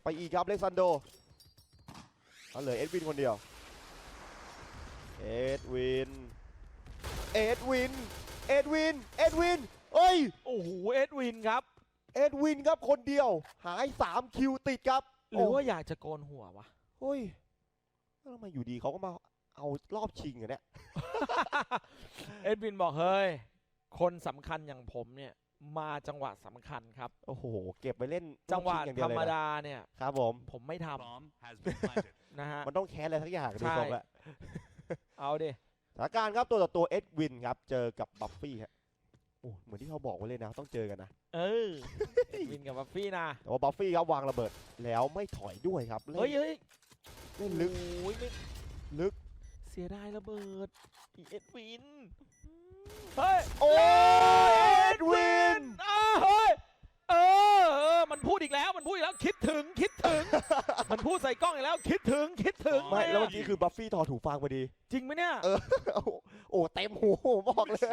บไปอีกครับเล็กซันโดเอาเหลือเอ็ดวินคนเดียว เอ็ดวิน เอ็ดวิน เอ็ดวิน เอ็ดวินเอ้ย โอ้โห เอ็ดวินครับ เอ็ดวินครับคนเดียว หาย3คิวติดครับ หรือว่าอยากจะโกนหัววะโอ้ยแล้วทำไมอยู่ดีเขาก็มาเอารอบชิงอะเนี่ย เอ็ดวินบอกเฮ้ย คนสำคัญอย่างผมเนี่ย มาจังหวะสำคัญครับ โอ้โห เก็บไปเล่นจังหวะรอบชิอย่างเดีธยรวเลยรมนะดาเนี่ย ครับผม ผมไม่ท Bomb has been planted. ำนะฮะ มันต้องแคสอะไรสักอย่างดูใช่ ทรงแล้วเอาดิ สถานการณ์ครับตัวต่อตัวเอ็ดวินครับ เจอกับบัฟฟี่ฮะโอ้เหมือนที่เขาบอกไว้เลยนะ ต้องเจอกันนะ เออเอ็ดวินกับบัฟฟี่นะแต่ว่าบัฟฟี่ครับวางระเบิดแล้วไม่ถอยด้วยครับเล่เฮ้ยนเฮ้ยเล่นลึก โอ้ยไม่ลึก เสียดายระเบิดอีเอ็ดวิน เฮ้ย โอ้ยเอ็ดวิน อ้าวเฮ้ย เออเออ มันพูดอีกแล้วมันพูดอีกแล้วคิดถึงคิดถึง มันพูดใส่กล้องอีกแล้ว คิดถึงคิดถึงไม่เนี่ยแล้วเมื่อกี้คือบัฟฟี่ถอดหูฟังพอดี จริงไหมเนี่ย เออ โอ้ เต็มหูบอกเลย